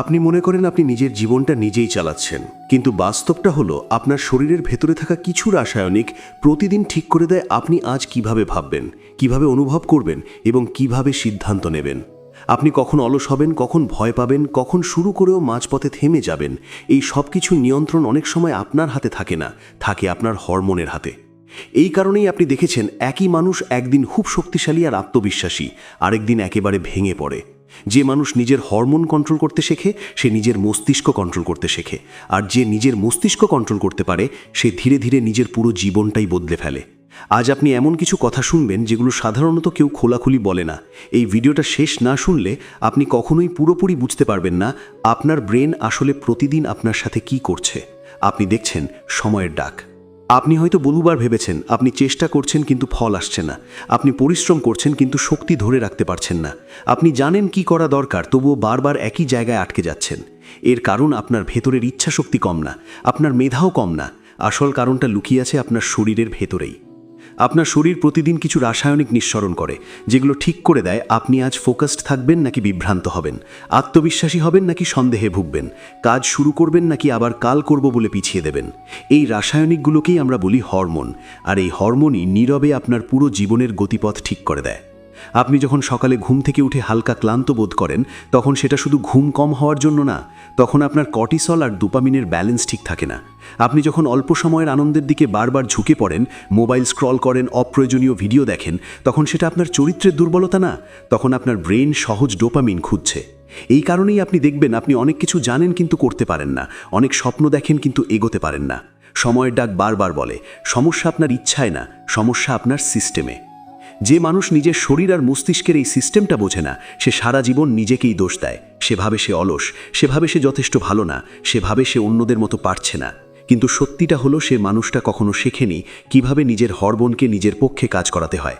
আপনি মনে করেন আপনি নিজের জীবনটা নিজেই চালাচ্ছেন, কিন্তু বাস্তবটা হলো আপনার শরীরের ভেতরে থাকা কিছু রাসায়নিক প্রতিদিন ঠিক করে দেয় আপনি আজ কীভাবে ভাববেন, কীভাবে অনুভব করবেন এবং কীভাবে সিদ্ধান্ত নেবেন। আপনি কখন অলস হবেন, কখন ভয় পাবেন, কখন শুরু করেও মাঝপথে থেমে যাবেন, এই সব কিছু নিয়ন্ত্রণ অনেক সময় আপনার হাতে থাকে না, থাকে আপনার হরমোনের হাতে। এই কারণেই আপনি দেখেছেন একই মানুষ একদিন খুব শক্তিশালী আর আত্মবিশ্বাসী, আরেকদিন একেবারে ভেঙে পড়ে। যে মানুষ নিজের হরমোন কন্ট্রোল করতে শেখে, সে নিজের মস্তিষ্ক কন্ট্রোল করতে শেখে। আর যে নিজের মস্তিষ্ক কন্ট্রোল করতে পারে, সে ধীরে ধীরে নিজের পুরো জীবনটাই বদলে ফেলে। আজ আপনি এমন কিছু কথা শুনবেন যেগুলো সাধারণত কেউ খোলাখুলি বলে না। এই ভিডিওটা শেষ না শুনলে আপনি কখনোই পুরোপুরি বুঝতে পারবেন না আপনার ব্রেন আসলে প্রতিদিন আপনার সাথে কি করছে। আপনি দেখছেন সময়ের ডাক। আপনি হয়তো বহুবার ভেবেছেন, আপনি চেষ্টা করছেন কিন্তু ফল আসছে না। আপনি পরিশ্রম করছেন কিন্তু শক্তি ধরে রাখতে পারছেন না। আপনি জানেন কি করা দরকার, তবুও বারবার একই জায়গায় আটকে যাচ্ছেন। এর কারণ আপনার ভেতরের ইচ্ছা শক্তি কম না, আপনার মেধাও কম না। আসল কারণটা লুকিয়ে আছে আপনার শরীরের ভেতরেই। আপনার শরীর প্রতিদিন কিছু রাসায়নিক নিঃসরণ করে, যেগুলো ঠিক করে দেয় আপনি আজ ফোকাসড থাকবেন নাকি বিভ্রান্ত হবেন, আত্মবিশ্বাসী হবেন নাকি সন্দেহে ভুগবেন, কাজ শুরু করবেন নাকি আবার কাল করব বলে পিছিয়ে দেবেন। এই রাসায়নিকগুলোকেই আমরা বলি হরমোন, আর এই হরমোনই নীরবে আপনার পুরো জীবনের গতিপথ ঠিক করে দেয়। আপনি যখন সকালে ঘুম থেকে উঠে হালকা ক্লান্ত বোধ করেন, তখন সেটা শুধু ঘুম কম হওয়ার জন্য না, তখন আপনার কর্টিসল আর ডোপামিনের ব্যালেন্স ঠিক থাকে না। আপনি যখন অল্প সময়ের আনন্দের দিকে বারবার ঝুঁকে পড়েন, মোবাইল স্ক্রল করেন, অপ্রয়োজনীয় ভিডিও দেখেন, তখন সেটা আপনার চরিত্রের দুর্বলতা না, তখন আপনার ব্রেন সহজ ডোপামিন খুঁজছে। এই কারণেই আপনি দেখবেন আপনি অনেক কিছু জানেন কিন্তু করতে পারেন না, অনেক স্বপ্ন দেখেন কিন্তু এগোতে পারেন না। সময়ের ডাক বারবার বলে, সমস্যা আপনার ইচ্ছায় না, সমস্যা আপনার সিস্টেমে যে মানুষ নিজের শরীর আর মস্তিষ্কের এই সিস্টেমটা বোঝে না, সে সারা জীবন নিজেকেই দোষ দেয়। সেভাবে সে অলস, সেভাবে সে যথেষ্ট ভালো না, সেভাবে সে অন্যদের মতো পারছে না। কিন্তু সত্যিটা হলো, সে মানুষটা কখনো শেখেনি কীভাবে নিজের হরমোনকে নিজের পক্ষে কাজ করাতে হয়।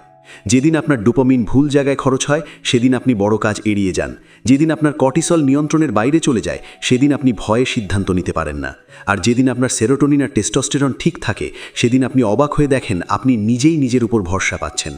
যেদিন আপনার ডোপামিন ভুল জায়গায় খরচ হয়, সেদিন আপনি বড় কাজ এড়িয়ে যান। যেদিন আপনার কর্টিসল নিয়ন্ত্রণের বাইরে চলে যায়, সেদিন আপনি ভয়ে সিদ্ধান্ত নিতে পারেন না। আর যেদিন আপনার সেরোটোনিন আর টেস্টোস্টেরন ঠিক থাকে, সেদিন আপনি অবাক হয়ে দেখেন আপনি নিজেই নিজের উপর ভরসা পাচ্ছেন।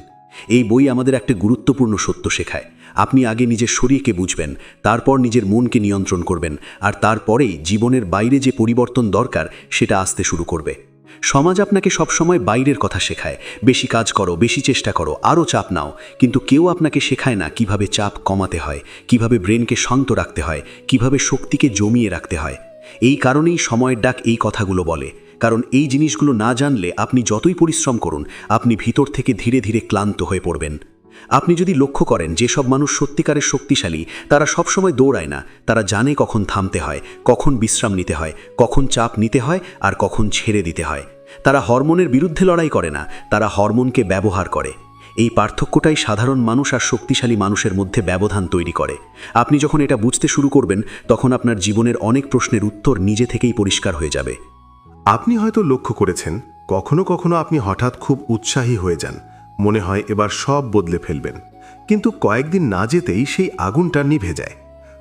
এই বই আমাদের একটা গুরুত্বপূর্ণ সত্য শেখায়। আপনি আগে নিজের শরীরকে বুঝবেন, তারপর নিজের মনকে নিয়ন্ত্রণ করবেন, আর তারপরেই জীবনের বাইরে যে পরিবর্তন দরকার, সেটা আসতে শুরু করবে। সমাজ আপনাকে সবসময় বাইরের কথা শেখায়। বেশি কাজ করো, বেশি চেষ্টা করো, আরও চাপ নাও। কিন্তু কেউ আপনাকে শেখায় না কীভাবে চাপ কমাতে হয়, কীভাবে ব্রেনকে শান্ত রাখতে হয়, কীভাবে শক্তিকে জমিয়ে রাখতে হয়। এই কারণেই সময়ের ডাক এই কথাগুলো বলে। কারণ এই জিনিসগুলো না জানলে আপনি যতই পরিশ্রম করুন, আপনি ভিতর থেকে ধীরে ধীরে ক্লান্ত হয়ে পড়বেন। আপনি যদি লক্ষ্য করেন যেসব মানুষ সত্যিকারের শক্তিশালী, তারা সবসময় দৌড়ায় না, তারা জানে কখন থামতে হয়, কখন বিশ্রাম নিতে হয়, কখন চাপ নিতে হয় আর কখন ছেড়ে দিতে হয়। তারা হরমোনের বিরুদ্ধে লড়াই করে না, তারা হরমোনকে ব্যবহার করে। এই পার্থক্যটাই সাধারণ মানুষ আর শক্তিশালী মানুষের মধ্যে ব্যবধান তৈরি করে। আপনি যখন এটা বুঝতে শুরু করবেন, তখন আপনার জীবনের অনেক প্রশ্নের উত্তর নিজে থেকেই পরিষ্কার হয়ে যাবে। আপনি হয়তো লক্ষ্য করেছেন, কখনো কখনো আপনি হঠাৎ খুব উৎসাহী হয়ে যান, মনে হয় এবার সব বদলে ফেলবেন। কিন্তু কয়েকদিন না যেতেই সেই আগুনটা নিভে যায়।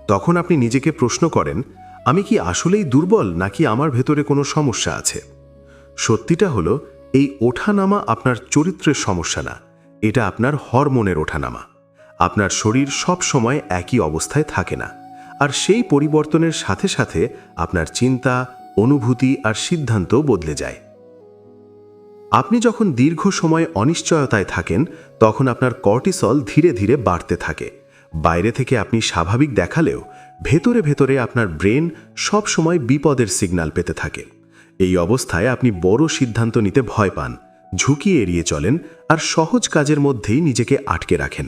তখন আপনি নিজেকে প্রশ্ন করেন, আমি কি আসলেই দুর্বল, নাকি আমার ভেতরে কোনো সমস্যা আছে? সত্যিটা হলো, এই ওঠানামা আপনার চরিত্রের সমস্যা না, এটা আপনার হরমোনের ওঠানামা। আপনার শরীর সব সময় একই অবস্থায় থাকে না। আর সেই পরিবর্তনের সাথে সাথে আপনার চিন্তা অনুভূতি আর সিদ্ধান্ত বদলে যায়। আপনি যখন দীর্ঘ সময় অনিশ্চয়তায় থাকেন, তখন আপনার কর্টিসল ধীরে ধীরে বাড়তে থাকে। বাইরে থেকে আপনি স্বাভাবিক দেখালেও, ভেতরে ভেতরে আপনার ব্রেন সব সময় বিপদের সিগন্যাল পেতে থাকে। এই অবস্থায় আপনি বড় সিদ্ধান্ত নিতে ভয় পান, ঝুঁকি এড়িয়ে চলেন আর সহজ কাজের মধ্যেই নিজেকে আটকে রাখেন।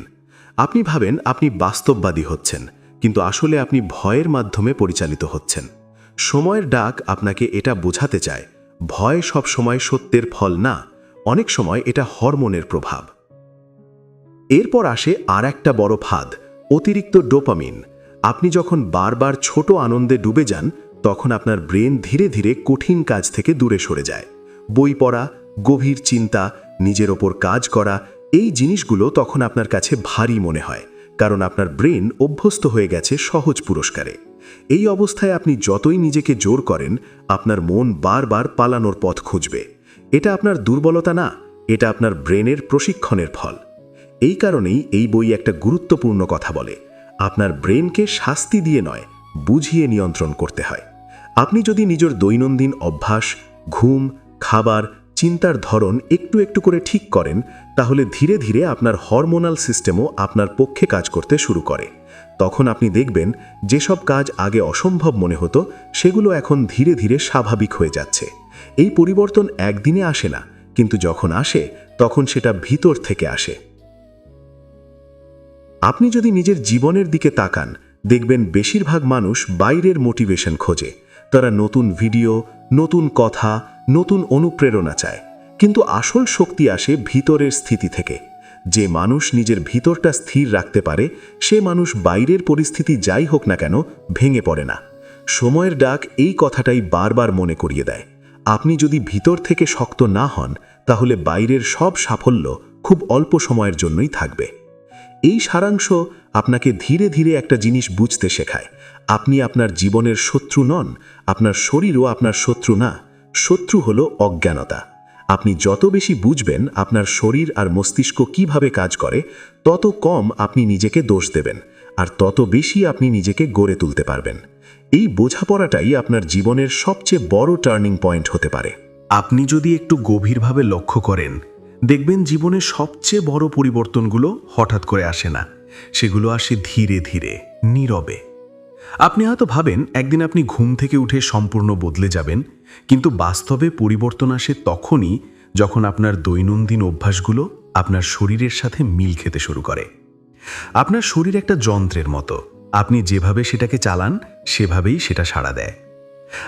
আপনি ভাবেন আপনি বাস্তববাদী হচ্ছেন, কিন্তু আসলে আপনি ভয়ের মাধ্যমে পরিচালিত হচ্ছেন। সময়ের ডাক আপনাকে এটা বোঝাতে চায়, ভয় সব সময় সত্যের ফল না, অনেক সময় এটা হরমোনের প্রভাব। এরপর আসে আর একটা বড় ফাঁদ, অতিরিক্ত ডোপামিন। আপনি যখন বারবার ছোট আনন্দে ডুবে যান, তখন আপনার ব্রেন ধীরে ধীরে কঠিন কাজ থেকে দূরে সরে যায়। বই পড়া, গভীর চিন্তা, নিজের ওপর কাজ করা, এই জিনিসগুলো তখন আপনার কাছে ভারী মনে হয়, কারণ আপনার ব্রেন অভ্যস্ত হয়ে গেছে সহজ পুরস্কারে। এই অবস্থায় আপনি যতই নিজেকে জোর করেন, আপনার মন বারবার পালানোর পথ খুঁজবে। এটা আপনার দুর্বলতা না, এটা আপনার ব্রেনের প্রশিক্ষণের ফল। এই কারণেই এই বই একটা গুরুত্বপূর্ণ কথা বলে। আপনার ব্রেনকে শাস্তি দিয়ে নয়, বুঝিয়ে নিয়ন্ত্রণ করতে হয়। আপনি যদি নিজের দৈনন্দিন অভ্যাস, ঘুম, খাবার, চিন্তার ধরন একটু একটু করে ঠিক করেন, তাহলে ধীরে ধীরে আপনার হরমোনাল সিস্টেমও আপনার পক্ষে কাজ করতে শুরু করে। তখন আপনি দেখবেন যেসব কাজ আগে অসম্ভব মনে হতো, সেগুলো এখন ধীরে ধীরে স্বাভাবিক হয়ে যাচ্ছে। এই পরিবর্তন একদিনে আসে না, কিন্তু যখন আসে, তখন সেটা ভিতর থেকে আসে। আপনি যদি নিজের জীবনের দিকে তাকান, দেখবেন বেশিরভাগ মানুষ বাইরের মোটিভেশন খোঁজে। তারা নতুন ভিডিও, নতুন কথা, নতুন অনুপ্রেরণা চায়। কিন্তু আসল শক্তি আসে ভিতরের স্থিতি থেকে। যে মানুষ নিজের ভিতরটা স্থির রাখতে পারে, সে মানুষ বাইরের পরিস্থিতি যাই হোক না কেন ভেঙে পড়ে না। সময়ের ডাক এই কথাটাই বারবার মনে করিয়ে দেয়। আপনি যদি ভিতর থেকে শক্ত না হন, তাহলে বাইরের সব সাফল্য খুব অল্প সময়ের জন্যই থাকবে। এই সারাংশ আপনাকে ধীরে ধীরে একটা জিনিস বুঝতে শেখায়। আপনি আপনার জীবনের শত্রু নন, আপনার শরীরও আপনার শত্রু না। শত্রু হলো অজ্ঞানতা। আপনি যত বেশি বুঝবেন আপনার শরীর আর মস্তিষ্ক কীভাবে কাজ করে, তত কম আপনি নিজেকে দোষ দেবেন, আর তত বেশি আপনি নিজেকে গড়ে তুলতে পারবেন। এই বোঝাপড়াটাই আপনার জীবনের সবচেয়ে বড় টার্নিং পয়েন্ট হতে পারে। আপনি যদি একটু গভীরভাবে লক্ষ্য করেন, দেখবেন জীবনের সবচেয়ে বড় পরিবর্তনগুলো হঠাৎ করে আসে না। সেগুলো আসে ধীরে ধীরে, নীরবে। আপনি হয়তো ভাবেন, একদিন আপনি ঘুম থেকে উঠে সম্পূর্ণ বদলে যাবেন, কিন্তু বাস্তবে পরিবর্তন আসে তখনই যখন আপনার দৈনন্দিন অভ্যাসগুলো আপনার শরীরের সাথে মিল খেতে শুরু করে। আপনার শরীর একটা যন্ত্রের মতো। আপনি যেভাবে সেটাকে চালান, সেভাবেই সেটা সাড়া দেয়।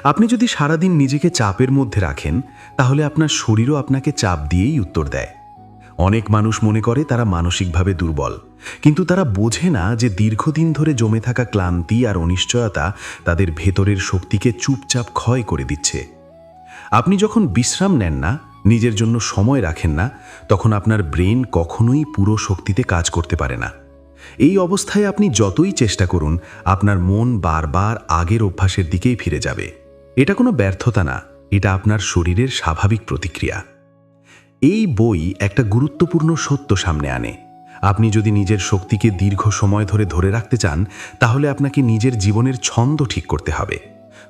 আপনি যদি সারাদিন নিজেকে চাপের মধ্যে রাখেন, তাহলে আপনার শরীরও আপনাকে চাপ দিয়েই উত্তর দেয়। অনেক মানুষ মনে করে তারা মানসিকভাবে দুর্বল। কিন্তু তারা বোঝে না যে দীর্ঘদিন ধরে জমে থাকা ক্লান্তি আর অনিশ্চয়তা তাদের ভেতরের শক্তিকে চুপচাপ ক্ষয় করে দিচ্ছে। আপনি যখন বিশ্রাম নেন না, নিজের জন্য সময় রাখেন না, তখন আপনার ব্রেন কখনোই পুরো শক্তিতে কাজ করতে পারে না। এই অবস্থায় আপনি যতই চেষ্টা করুন, আপনার মন বারবার আগের অভ্যাসের দিকেই ফিরে যাবে। এটা কোনো ব্যর্থতা না, এটা আপনার শরীরের স্বাভাবিক প্রতিক্রিয়া। এই বই একটা গুরুত্বপূর্ণ সত্য সামনে আনে। আপনি যদি নিজের শক্তিকে দীর্ঘ সময় ধরে ধরে রাখতে চান, তাহলে আপনাকে নিজের জীবনের ছন্দ ঠিক করতে হবে।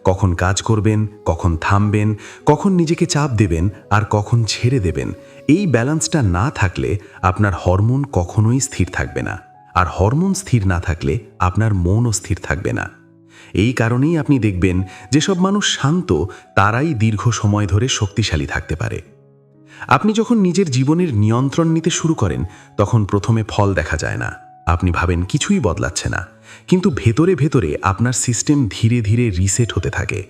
কখন কাজ করবেন, কখন থামবেন, কখন নিজেকে চাপ দেবেন আর কখন ছেড়ে দেবেন, এই ব্যালেন্সটা না থাকলে আপনার হরমোন কখনোই স্থির থাকবে না। আর হরমোন স্থির না থাকলে আপনার মনও স্থির থাকবে না। এই কারণেই আপনি দেখবেন, যেসব মানুষ শান্ত, তারাই দীর্ঘ সময় ধরে শক্তিশালী থাকতে পারে। আপনি যখন নিজের জীবনের নিয়ন্ত্রণ নিতে শুরু করেন, তখন প্রথমে ফল দেখা যায় না। আপনি ভাবেন কিছুই বদলাচ্ছে না। কিন্তু ভেতরে ভেতরে আপনার সিস্টেম ধীরে ধীরে রিসেট হতে থাকে।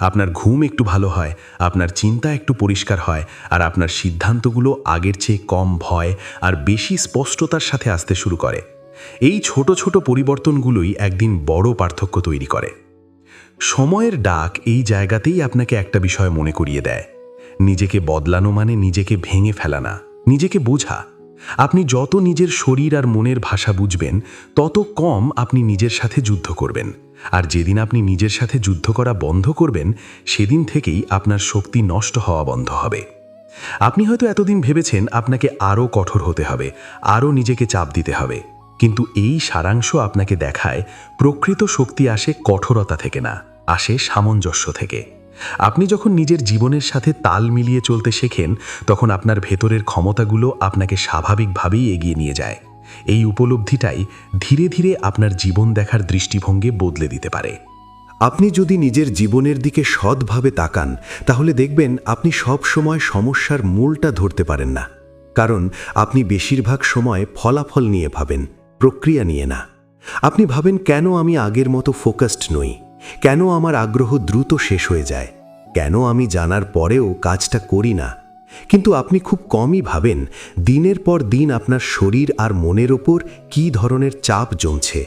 আপনার ঘুম একটু ভালো হয়, আপনার চিন্তা একটু পরিষ্কার হয়, আর আপনার সিদ্ধান্তগুলো আগের চেয়ে কম ভয় আর বেশি স্পষ্টতার সাথে আসতে শুরু করে। এই ছোট ছোট পরিবর্তনগুলোই একদিন বড় পার্থক্য তৈরি করে। সময়ের ডাক এই জায়গাতেই আপনাকে একটা বিষয় মনে করিয়ে দেয়। নিজেকে বদলানো মানে নিজেকে ভেঙে ফেলা না নিজেকে বোঝা। আপনি যত নিজের শরীর আর মনের ভাষা বুঝবেন, তত কম আপনি নিজের সাথে যুদ্ধ করবেন। আর যেদিন আপনি নিজের সাথে যুদ্ধ করা বন্ধ করবেন, সেদিন থেকেই আপনার শক্তি নষ্ট হওয়া বন্ধ হবে। আপনি হয়তো এতদিন ভেবেছেন আপনাকে আরও কঠোর হতে হবে, আরও নিজেকে চাপ দিতে হবে। কিন্তু এই সারাংশ আপনাকে দেখায় প্রকৃত শক্তি আসে কঠোরতা থেকে না, আসে সামঞ্জস্য থেকে। আপনি যখন নিজের জীবনের সাথে তাল মিলিয়ে চলতে শেখেন, তখন আপনার ভেতরের ক্ষমতাগুলো আপনাকে স্বাভাবিকভাবেই এগিয়ে নিয়ে যায়। এই উপলব্ধিটাই ধীরে ধীরে আপনার জীবন দেখার দৃষ্টিভঙ্গি বদলে দিতে পারে। আপনি যদি নিজের জীবনের দিকে সৎভাবে তাকান, তাহলে দেখবেন আপনি সব সময় সমস্যার মূলটা ধরতে পারেন না। কারণ আপনি বেশিরভাগ সময় ফলাফল নিয়ে ভাবেন, প্রক্রিয়া নিয়ে না। আপনি ভাবেন, কেন আমি আগের মতো ফোকাসড নই? কেন আমার আগ্রহ দ্রুত শেষ হয়ে যায়? কেন আমি জানার পরেও কাজটা করি না? কিন্তু আপনি খুব কমই ভাবেন দিনের পর দিন আপনার শরীর আর মনের ওপর কী ধরনের চাপ জমছে।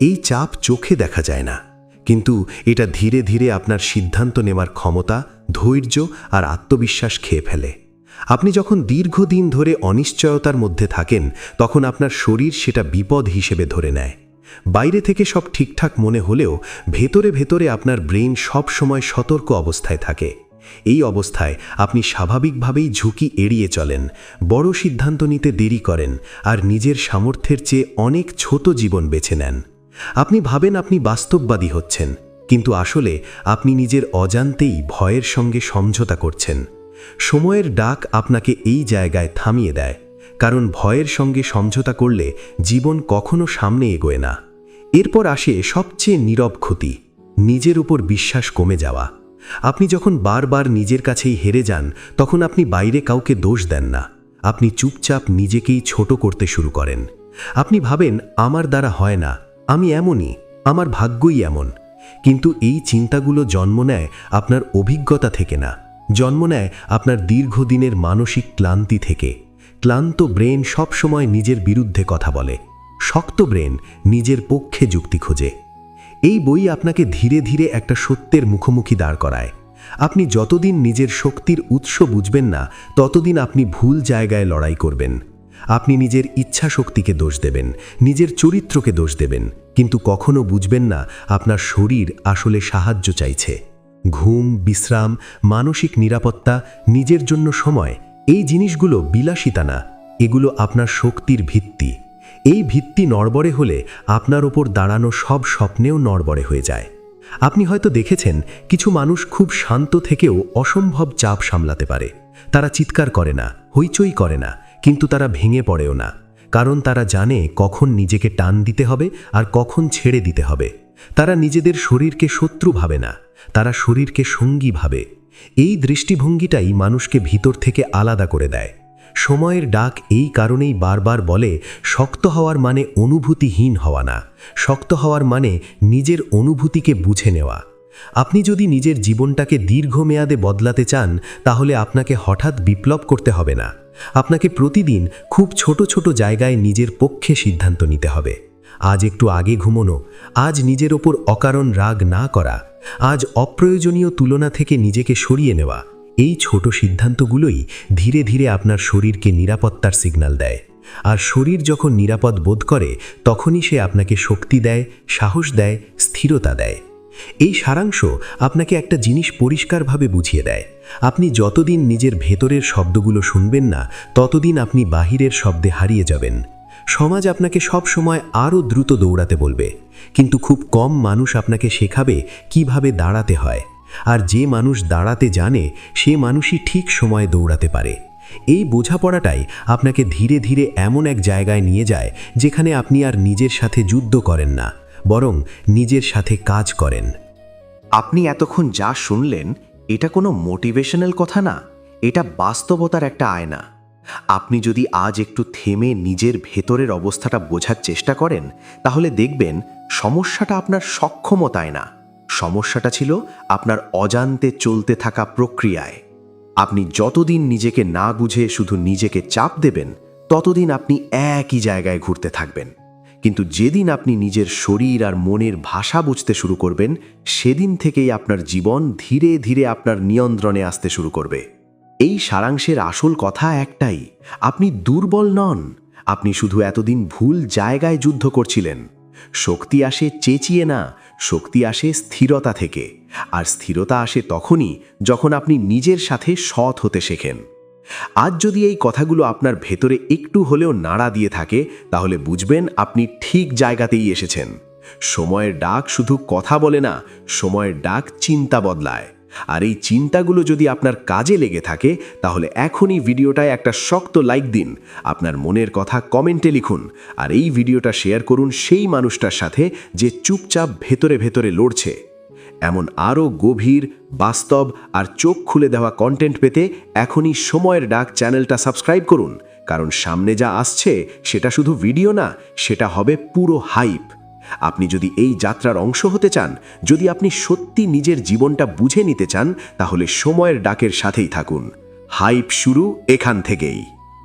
এই চাপ চোখে দেখা যায় না। কিন্তু এটা ধীরে ধীরে আপনার সিদ্ধান্ত নেওয়ার ক্ষমতা, ধৈর্য আর আত্মবিশ্বাস খেয়ে ফেলে। আপনি যখন দীর্ঘদিন ধরে অনিশ্চয়তার মধ্যে থাকেন, তখন আপনার শরীর সেটা বিপদ হিসেবে ধরে নেয়। বাইরে থেকে সব ঠিকঠাক মনে হলেও ভেতরে ভেতরে আপনার ব্রেন সব সময় সতর্ক অবস্থায় থাকে। এই অবস্থায় আপনি স্বাভাবিকভাবেই ঝুঁকি এড়িয়ে চলেন, বড় সিদ্ধান্ত নিতে দেরি করেন আর নিজের সামর্থ্যের চেয়ে অনেক ছোট জীবন বেছে নেন। আপনি ভাবেন আপনি বাস্তববাদী হচ্ছেন, কিন্তু আসলে আপনি নিজের অজান্তেই ভয়ের সঙ্গে সমঝোতা করছেন। সময়ের ডাক আপনাকে এই জায়গায় থামিয়ে দেয় কারণ ভয়ের সঙ্গে সমঝোতা করলে জীবন কখনো সামনে এগোয় না। এরপর আসে সবচেয়ে নীরব ক্ষতি, নিজের উপর বিশ্বাস কমে যাওয়া। আপনি যখন বারবার নিজের কাছেই হেরে যান, তখন আপনি বাইরে কাউকে দোষ দেন না। আপনি চুপচাপ নিজেকেই ছোট করতে শুরু করেন। আপনি ভাবেন, আমার দ্বারা হয় না, আমি এমনই, আমার ভাগ্যই এমন। কিন্তু এই চিন্তাগুলো জন্ম নেয় আপনার অভিজ্ঞতা থেকে না। জন্ম নেয় আপনার দীর্ঘদিনের মানসিক ক্লান্তি থেকে। ক্লান্ত ব্রেন সবসময় নিজের বিরুদ্ধে কথা বলে। শক্ত ব্রেন নিজের পক্ষে যুক্তি খোঁজে। এই বই আপনাকে ধীরে ধীরে একটা সত্যের মুখোমুখি দাঁড় করায়। আপনি যতদিন নিজের শক্তির উৎস বুঝবেন না, ততদিন আপনি ভুল জায়গায় লড়াই করবেন। আপনি নিজের ইচ্ছা শক্তিকে দোষ দেবেন, নিজের চরিত্রকে দোষ দেবেন, কিন্তু কখনো বুঝবেন না আপনার শরীর আসলে সাহায্য চাইছে। ঘুম, বিশ্রাম, মানসিক নিরাপত্তা, নিজের জন্য সময় এই জিনিসগুলো বিলাসিতা না, এগুলো আপনার শক্তির ভিত্তি। এই ভিত্তি নড়বড়ে হলে আপনার ওপর দাঁড়ানো সব স্বপ্নেও নড়বড়ে হয়ে যায়। আপনি হয়তো দেখেছেন, কিছু মানুষ খুব শান্ত থেকেও অসম্ভব চাপ সামলাতে পারে। তারা চিৎকার করে না, হইচই করে না, কিন্তু তারা ভেঙে পড়েও না। কারণ তারা জানে কখন নিজেকে টান দিতে হবে আর কখন ছেড়ে দিতে হবে। তারা নিজেদের শরীরকে শত্রু ভাবে না, তারা শরীরকে সঙ্গী ভাবে। এই দৃষ্টিভঙ্গিটাই মানুষকে ভিতর থেকে আলাদা করে দেয়। সময়ের ডাক এই কারণেই বারবার বলে, শক্ত হওয়ার মানে অনুভূতিহীন হওয়া না। শক্ত হওয়ার মানে নিজের অনুভূতিকে বুঝে নেওয়া। আপনি যদি নিজের জীবনটাকে দীর্ঘমেয়াদে বদলাতে চান, তাহলে আপনাকে হঠাৎ বিপ্লব করতে হবে না। আপনাকে প্রতিদিন খুব ছোট ছোট জায়গায় নিজের পক্ষে সিদ্ধান্ত নিতে হবে। আজ একটু আগে ঘুমোনো, আজ নিজের ওপর অকারণ রাগ না করা, আজ অপ্রয়োজনীয় তুলনা থেকে নিজেকে সরিয়ে নেওয়া, এই ছোট সিদ্ধান্তগুলোই ধীরে ধীরে আপনার শরীরকে নিরাপত্তার সিগন্যাল দেয়। আর শরীর যখন নিরাপদ বোধ করে, তখনই সে আপনাকে শক্তি দেয়, সাহস দেয়, স্থিরতা দেয়। এই সারাংশ আপনাকে একটা জিনিস পরিষ্কারভাবে বুঝিয়ে দেয়। আপনি যতদিন নিজের ভেতরের শব্দগুলো শুনবেন না, ততদিন আপনি বাহিরের শব্দে হারিয়ে যাবেন। সমাজ আপনাকে সব সময় আরও দ্রুত দৌড়াতে বলবে। কিন্তু খুব কম মানুষ আপনাকে শেখাবে কীভাবে দাঁড়াতে হয়। আর যে মানুষ দাঁড়াতে জানে, সে মানুষই ঠিক সময়ে দৌড়াতে পারে। এই বোঝাপড়াটাই আপনাকে ধীরে ধীরে এমন এক জায়গায় নিয়ে যায়, যেখানে আপনি আর নিজের সাথে যুদ্ধ করেন না, বরং নিজের সাথে কাজ করেন। আপনি এতক্ষণ যা শুনলেন, এটা কোনো মোটিভেশনাল কথা না, এটা বাস্তবতার একটা আয়না। আপনি যদি আজ একটু থেমে নিজের ভেতরের অবস্থাটা বোঝার চেষ্টা করেন, তাহলে দেখবেন সমস্যাটা আপনার সক্ষমতায় না। সমস্যাটা ছিল আপনার অজান্তে চলতে থাকা প্রক্রিয়ায়। আপনি যতদিন নিজেকে না বুঝে শুধু নিজেকে চাপ দেবেন, ততদিন আপনি একই জায়গায় ঘুরতে থাকবেন। কিন্তু যেদিন আপনি নিজের শরীর আর মনের ভাষা বুঝতে শুরু করবেন, সেদিন থেকেই আপনার জীবন ধীরে ধীরে আপনার নিয়ন্ত্রণে আসতে শুরু করবে। এই সারাংশের আসল কথা একটাই, আপনি দুর্বল নন। আপনি শুধু এতদিন ভুল জায়গায় যুদ্ধ করছিলেন। শক্তি আসে চেঁচিয়ে না, শক্তি আসে স্থিরতা থেকে। আর স্থিরতা আসে তখনই যখন আপনি নিজের সাথে সৎ হতে শেখেন। আজ যদি এই কথাগুলো আপনার ভেতরে একটু হলেও নাড়া দিয়ে থাকে, তাহলে বুঝবেন আপনি ঠিক জায়গাতেই এসেছেন। সময়ের ডাক শুধু কথা বলে না, সময়ের ডাক চিন্তা বদলায়। আর এই চিন্তাগুলো যদি আপনার কাজে লেগে থাকে, তাহলে এখনই ভিডিওটায় একটা শক্ত লাইক দিন। আপনার মনের কথা কমেন্টে লিখুন। আর এই ভিডিওটা শেয়ার করুন সেই মানুষটার সাথে যে চুপচাপ ভেতরে ভেতরে লড়ছে। এমন আরও গভীর, বাস্তব আর চোখ খুলে দেওয়া কন্টেন্ট পেতে এখনই সময়ের ডাক চ্যানেলটা সাবস্ক্রাইব করুন। কারণ সামনে যা আসছে, সেটা শুধু ভিডিও না, সেটা হবে পুরো হাইপ আপনি যদি এই যাত্রার অংশ হতে চান, যদি আপনি সত্যি নিজের জীবনটা বুঝে নিতে চান, তাহলে সময়ের ডাকের সাথেই থাকুন। হাইপ শুরু এখান থেকেই।